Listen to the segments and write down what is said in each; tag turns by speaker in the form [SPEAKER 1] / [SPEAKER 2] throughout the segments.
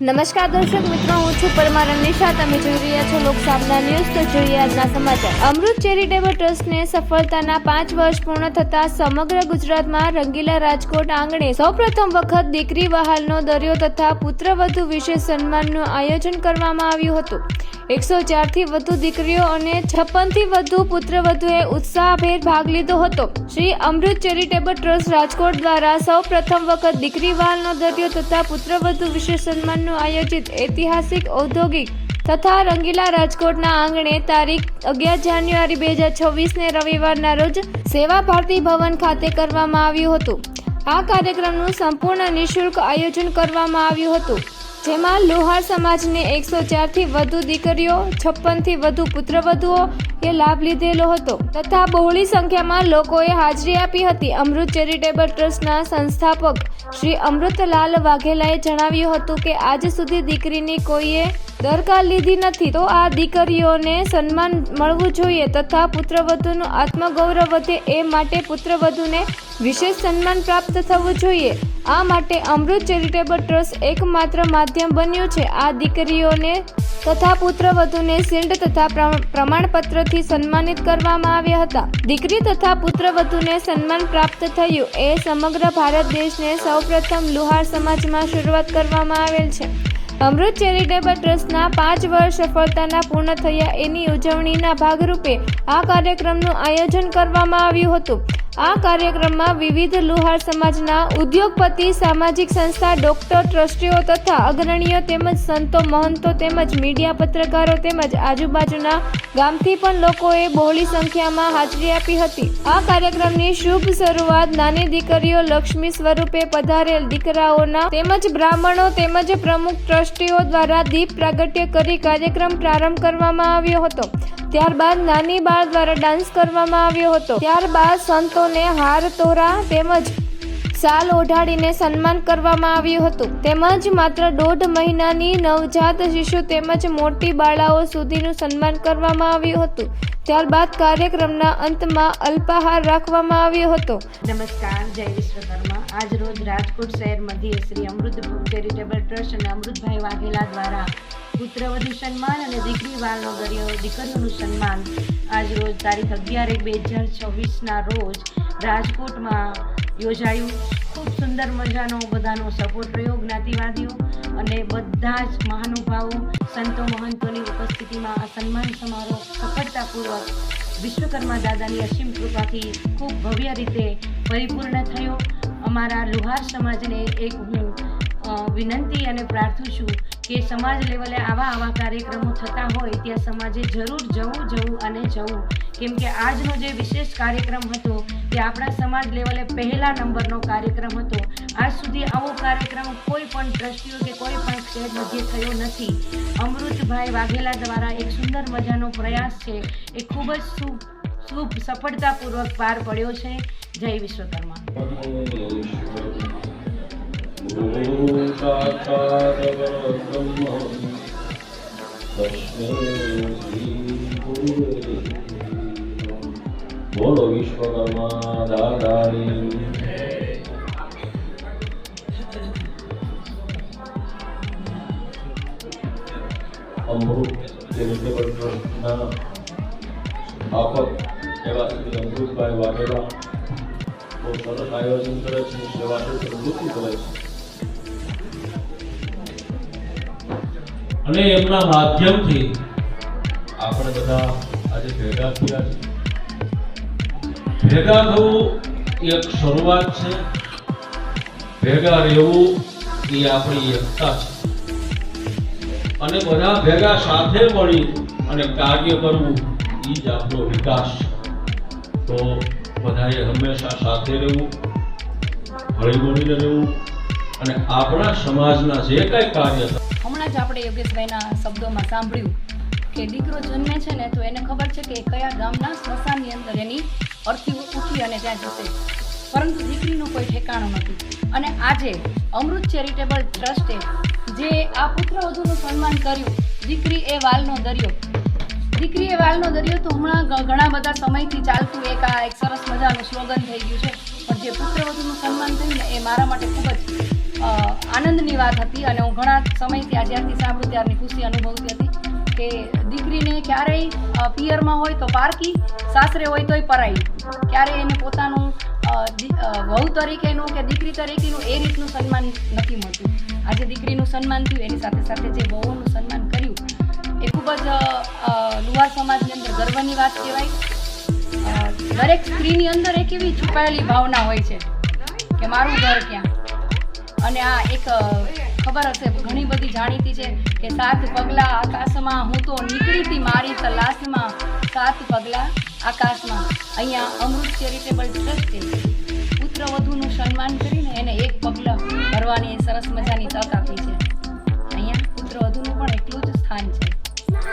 [SPEAKER 1] નમસ્કાર દર્શક મિત્રો, હું છું પરમાર નિશા તમે જોઈ રહ્યા છો લોકસાબના ન્યૂઝ. તો જોઈએ આજના સમાચાર. અમૃત ચેરિટેબલ ટ્રસ્ટને સફળતાના પાંચ વર્ષ પૂર્ણ થતા સમગ્ર ગુજરાતમાં રંગીલા રાજકોટ આંગણે સૌપ્રથમ વખત દીકરી વહાલનો દરિયો તથા પુત્રવધુ વિશેષ સન્માનનું આયોજન કરવામાં આવ્યું હતું. એકસો ચારથી વધુ દીકરીઓ અને છપ્પનથી વધુ પુત્રવધુએ ઉત્સાહભેર ભાગ લીધો હતો. શ્રી અમૃત ચેરિટેબલ ટ્રસ્ટ રાજકોટ દ્વારા સૌ પ્રથમ વખત દીકરી વહાલનો દરિયો તથા પુત્રવધુ વિશે સન્માનનું આયોજિત ઐતિહાસિક, ઔદ્યોગિક તથા રંગીલા રાજકોટના આંગણે તારીખ અગિયાર જાન્યુઆરી બે હજાર છવ્વીસને રવિવારના રોજ સેવા ભારતી ભવન ખાતે કરવામાં આવ્યું હતું. આ કાર્યક્રમનું સંપૂર્ણ નિઃશુલ્ક આયોજન કરવામાં આવ્યું હતું. જેમાં લોહાર સમાજને એકસો ચારથી વધુ દીકરીઓ, છપ્પનથી વધુ પુત્રવધુઓ એ લાભ લીધેલો હતો. તથા બહોળી સંખ્યામાં લોકોએ હાજરી આપી હતી. અમૃત ચેરિટેબલ ટ્રસ્ટના સંસ્થાપક શ્રી અમૃતલાલ વાઘેલાએ જણાવ્યું હતું કે, આજ સુધી દીકરીની કોઈએ દરકાર લીધી નથી. તો આ દીકરીઓને સન્માન મળવું જોઈએ તથા પુત્રવધુનું આત્મગૌરવ વધે એ માટે પુત્રવધુને વિશેષ સન્માન પ્રાપ્ત થવું જોઈએ. આ માટે અમૃત ચેરિટેબલ ટ્રસ્ટ એકમાત્ર માધ્યમ બન્યું છે. આ દીકરીઓને તથા પુત્રવધુને શિલ્ડ તથા પ્રમ- પ્રમાણપત્રથી સન્માનિત કરવામાં આવ્યા હતા. દીકરી તથા પુત્રવધુને સન્માન પ્રાપ્ત થયું. એ સમગ્ર ભારત દેશને સૌપ્રથમ લુહાર સમાજમાં શરૂઆત કરવામાં આવેલ છે. અમૃત ચેરિટેબલ ટ્રસ્ટના પાંચ વર્ષ સફળતાના પૂર્ણ થયા એની ઉજવણીના ભાગરૂપે આ કાર્યક્રમનું આયોજન કરવામાં આવ્યું હતું. આ કાર્યક્રમમાં વિવિધ લુહાર સમાજના ઉદ્યોગપતિ, સામાજિક સંસ્થા, ડોક્ટર, ટ્રસ્ટીઓ તથા અગ્રણીઓ તેમજ સંતો, મહંતો તેમજ મીડિયા પત્રકારો તેમજ આજુબાજુના ગામથી પણ લોકોએ બહોળી સંખ્યામાં હાજરી આપી હતી. આ કાર્યક્રમની શુભ શરૂઆત નાની દીકરીઓ લક્ષ્મી સ્વરૂપે પધારેલ દીકરાઓના તેમજ બ્રાહ્મણો તેમજ પ્રમુખ ટ્રસ્ટીઓ દ્વારા દીપ પ્રાગટ્ય કરી કાર્યક્રમ પ્રારંભ કરવામાં આવ્યો હતો. ત્યારબાદ નાની બાળ દ્વારા ડાન્સ કરવામાં આવ્યો હતો. ત્યારબાદ સંતોને હાર તોરા તેમજ સાલ ઓઢાડીને સન્માન કરવામાં આવ્યું હતું. તેમજ માત્ર દોઢ મહિનાની નવજાત શિશુ તેમજ મોટી બાળાઓ સુધીનું સન્માન કરવામાં આવ્યું હતું. ત્યારબાદ કાર્યક્રમના અંતમાં અલ્પાહાર રાખવામાં આવ્યો હતો.
[SPEAKER 2] નમસ્કાર, જય વિશ્વકર્મા. આજ રોજ રાજકોટ શહેર મધ્યે શ્રી અમૃત ચેરિટેબલ ટ્રસ્ટ અને અમૃતભાઈ વાઘેલા દ્વારા પુત્રવધુ સન્માન અને દીકરી વાળનો દરિયો દીકરીઓનું સન્માન આજ રોજ તારીખ અગિયાર એક બે હજાર છવ્વીસના રોજ રાજકોટમાં યોજાયું. ખૂબ સુંદર મજાનો બધાનો સપોર્ટ રહ્યો, જ્ઞાતિવાદીઓ અને બધા જ મહાનુભાવો, સંતો મહંતોની ઉપસ્થિતિમાં આ સન્માન સમારોહ સફળતાપૂર્વક વિશ્વકર્મા દાદાની અસીમ કૃપાથી ખૂબ ભવ્ય રીતે પરિપૂર્ણ થયો. અમારા લુહાર સમાજને એક હું વિનંતી અને પ્રાર્થું છું કે સમાજ લેવલે આવા આવા કાર્યક્રમો થતા હોય ત્યાં સમાજે જરૂર જવું જવું અને જવું. કેમ કે આજનો જે વિશેષ કાર્યક્રમ હતો તે આપણા સમાજ લેવલે પહેલા નંબરનો કાર્યક્રમ હતો. આજ સુધી આવો કાર્યક્રમ કોઈ પણ ટ્રસ્ટીઓ કે કોઈ પણ શહેર મધ્યે થયો નથી. અમૃતભાઈ વાઘેલા દ્વારા એક સુંદર મજાનો પ્રયાસ છે, એ ખૂબ જ શુભ શુભ સફળતાપૂર્વક પાર પડ્યો છે. જય વિશ્વકર્મા.
[SPEAKER 3] બોલો વિશ્વકર્મા દાદાની અમૃત ચેરિટેબલ સ્થાપક એવા આયોજન કરે છે સેવા કરે છે. અને એમના માધ્યમથી આપણે બધા આજે ભેગા થયા છે ભેગા થવું એક શરૂઆત છે. ભેગા રહેવું એ આપણી એકતા છે. અને બધા ભેગા સાથે મળી અને કાર્ય કરવું એ જ આપણો વિકાસ છે. તો બધાએ હંમેશા સાથે રહેવું હળી મળીને રહેવું અને આપણા સમાજના જે કાંઈ કાર્ય
[SPEAKER 4] હમણાં જ આપણે યોગેશભાઈના શબ્દોમાં સાંભળ્યું કે દીકરો જન્મે છે ને, તો એને ખબર છે કે કયા ગામના સ્મશાનની અંદર એની અર્થી ઉઠી અને ત્યાં જશે. પરંતુ દીકરીનું કોઈ ઠેકાણું નથી. અને આજે અમૃત ચેરિટેબલ ટ્રસ્ટે જે આ પુત્રવધુનું સન્માન કર્યું, દીકરી એ વાલનો દરિયો. દીકરી એ વાલનો દરિયો તો હમણાં ઘણા બધા સમયથી ચાલતું એક આ એક સરસ મજાનું સ્લોગન થઈ ગયું છે. પણ જે પુત્રવધુનું સન્માન થયું ને, એ મારા માટે ખૂબ જ આનંદની વાત હતી અને હું ઘણા સમયથી આ જ્યારથી સાંભળું ત્યારની ખુશી અનુભવતી હતી. કે દીકરીને ક્યારેય પિયરમાં હોય તો પારકી સાસરે હોય તોય પરાઈ. ક્યારેય એને પોતાનું વહુ તરીકેનું કે દીકરી તરીકેનું એ રીતનું સન્માન નથી મળતું. આજે દીકરીનું સન્માન થયું, એની સાથે સાથે જે વહુનું સન્માન કર્યું, એ ખૂબ જ લુહાર સમાજની અંદર ગર્વની વાત કહેવાય. દરેક સ્ત્રીની અંદર એક એવી છુપાયેલી ભાવના હોય છે કે મારું ઘર ક્યાં? અને આ એક ખબર હશે. ઘણી બધી જાણીતી છે કે સાત પગલા આકાશમાં, હું તો નીકળી હતી મારી તલાશમાં. સાત પગલા આકાશમાં. અહીંયા અમૃત ચેરિટેબલ ટ્રસ્ટે પુત્ર વધુનું સન્માન કરીને એને એક પગલાં ભરવાની સરસ મજાની તક આપી છે. અહીંયા પુત્ર વધુનું પણ એટલું જ સ્થાન છે.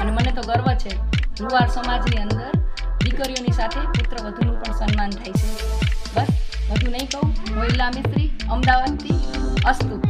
[SPEAKER 4] અને મને તો ગર્વ છે. રૂવાર સમાજની અંદર દીકરીઓની સાથે પુત્ર વધુનું પણ સન્માન થાય છે. બસ, વધુ નહીં કહું. મોહિલા મિસ્ત્રી, અમદાવાદથી અસ્તુ.